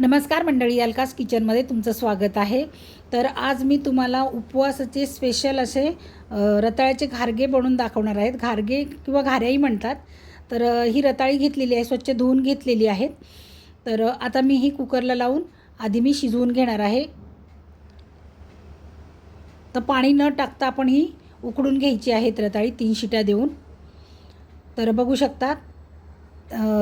नमस्कार मंडळी अलकास किचनमध्ये तुमचं स्वागत आहे. तर आज मी तुम्हाला उपवासाचे स्पेशल असे रताळ्याचे घारगे बनवून दाखवणार आहेत. घारगे किंवा घाऱ्याही म्हणतात. तर ही रताळी घेतलेली आहे स्वच्छ धुवून घेतलेली आहेत. तर आता मी ही कुकरला लावून आधी मी शिजवून घेणार आहे. तर पाणी न टाकता आपण ही उकडून घ्यायची आहेत रताळी तीन शिट्या देऊन. तर बघू शकतात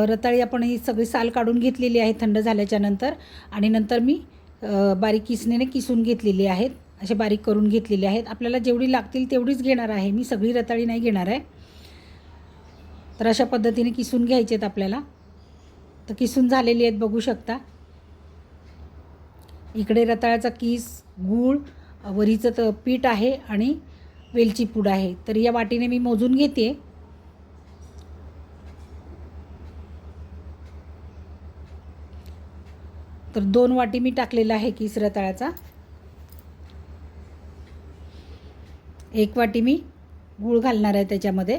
रताळी आपण ही सगळी साल काढून घेतलेली आहे थंड झाल्याच्यानंतर. आणि नंतर मी बारीक किसणीने किसून घेतलेली आहेत. असे बारीक करून घेतलेले आहेत. आपल्याला जेवढी लागतील तेवढीच घेणार आहे. मी सगळी रताळी नाही घेणार आहे. तर अशा पद्धतीने किसून घ्यायचे आहेत आपल्याला. तर किसून झालेली आहेत बघू शकता. इकडे रताळ्याचा किस गूळ वरीचं पीठ आहे आणि वेलची पूड आहे. तर या वाटीने मी मोजून घेते. तर दोन वाटी मी टाकलेला आहे किस रताळ्याचा एक वाटी मी गूळ घालणार आहे त्याच्यामध्ये.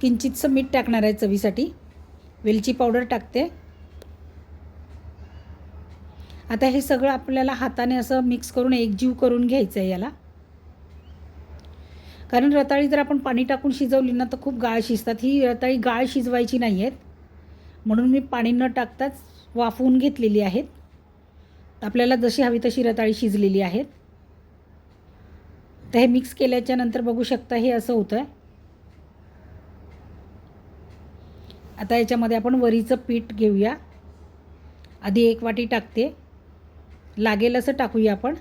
किंचितसं मीठ टाकणार आहे चवीसाठी. वेलची पावडर टाकते. आता हे सगळं आपल्याला हाताने असं मिक्स करून एकजीव करून घ्यायचं आहे याला. कारण रताळी जर आपण पाणी टाकून शिजवली ना तर खूप गाळ शिजतात. ही रताळी गाळ शिजवायची नाही आहेत म्हणून मी पाणी न टाकताच वाफवून घेतलेली आहेत. आपल्याला जशी हवी तशी रताळी शिजलेली आहेत. तर हे मिक्स केल्याच्यानंतर बघू शकता हे असं होतं आहे आता याच्यामध्ये आपण वरीचं पीठ घेऊया. आधी एक वाटी टाकते. लागेल असं टाकूया आपण.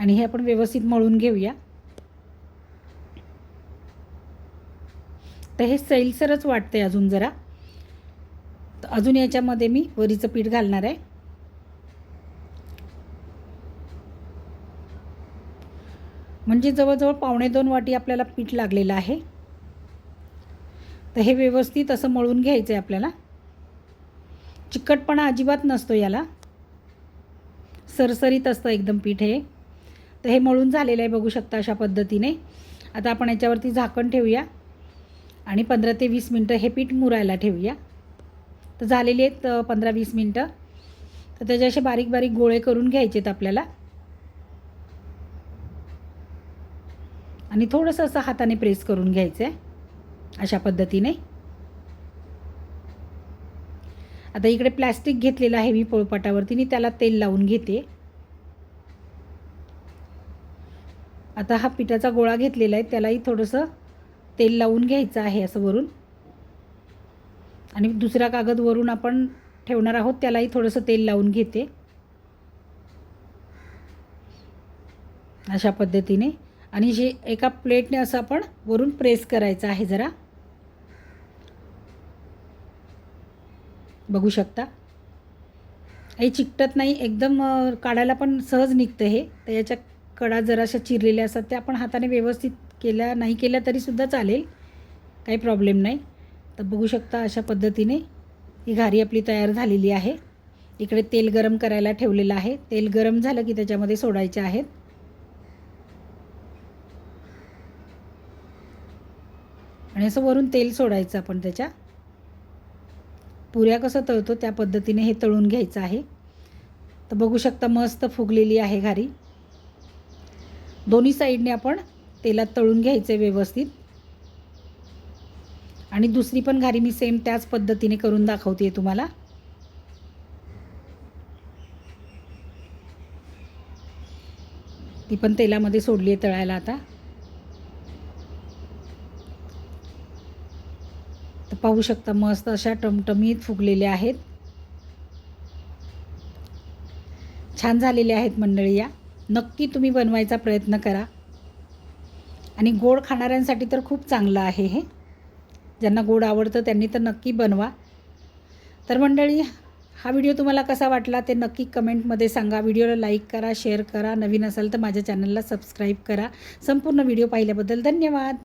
आणि हे आपण व्यवस्थित मळून घेऊया. तर हे सैलसरच वाटते अजून जरा. तर अजून याच्यामध्ये मी वरीचं पीठ घालणार आहे. म्हणजे जवळजवळ पावणे दोन वाटी आपल्याला पीठ लागलेलं आहे. तर हे व्यवस्थित असं मळून घ्यायचं आहे आपल्याला. चिकटपणा अजिबात नसतो याला. सरसरीत असतं एकदम पीठ हे. तर हे मळून झालेलं आहे बघू शकता अशा पद्धतीने. आता आपण याच्यावरती झाकण ठेवूया. आणि पंधरा ते वीस मिनटं हे पीठ मुरायला ठेवूया. तर झालेली आहेत पंधरा वीस मिनटं. तर त्याचे असे बारीक बारीक गोळे करून घ्यायचे आहेत आपल्याला. आणि थोडंसं असं हाताने प्रेस करून घ्यायचं आहे अशा पद्धतीने. आता इकडे प्लॅस्टिक घेतलेलं आहे मी पोळपाटावरती मी त्याला तेल लावून घेते. आता हा पिठाचा गोळा घेतलेला आहे त्यालाही थोडंसं तेल लावून घ्यायचं आहे असं वरून. आणि दुसरा कागद वरून आपण ठेवणार आहोत त्यालाही थोडंसं तेल लावून घेते. अशा पद्धतीने. आणि जे एका प्लेटने असं आपण वरून प्रेस करायचं आहे जरा. बघू शकता. हे चिकटत नाही एकदम काढायला पण सहज निघतं हे. तर याच्या कडा जराशा चिरलेल्या असतात त्या आपण हाताने व्यवस्थित केल्या नाही केल्या तरीसुद्धा चालेल. काही प्रॉब्लेम नाही. तर बघू शकता अशा पद्धतीने ही घारी आपली तयार झालेली आहे. इकडे तेल गरम करायला ठेवलेलं आहे. तेल गरम झालं की त्याच्यामध्ये सोडायचे आहेत. आणि असं वरून तेल सोडायचं आपण त्याच्या. पुऱ्या कसं तळतो त्या पद्धतीने हे तळून घ्यायचं आहे. तर बघू शकता मस्त फुगलेली आहे घारी. दोन्ही साईडने आपण तेलात तळून घ्यायचं आहे व्यवस्थित. आणि दुसरी पण घारी मी सेम त्याच पद्धतीने करून दाखवते आहे तुम्हाला. ती पण तेलामध्ये सोडली आहे तळायला आता. तर पाहू शकता मस्त अशा टमटमीत फुगलेल्या आहेत. छान झालेल्या आहेत मंडळी या. नक्की तुम्ही बनवायचा प्रयत्न करा. आणि गोड खाणाऱ्यांसाठी तर खूप चांगलं आहे हे. ज्यांना गोड आवडतं त्यांनी तर नक्की बनवा. तर मंडळी हा व्हिडिओ तुम्हाला कसा वाटला ते नक्की कमेंटमध्ये सांगा. व्हिडिओला लाईक करा शेअर करा. नवीन असाल तर माझ्या चॅनलला सबस्क्राईब करा. संपूर्ण व्हिडिओ पाहिल्याबद्दल धन्यवाद.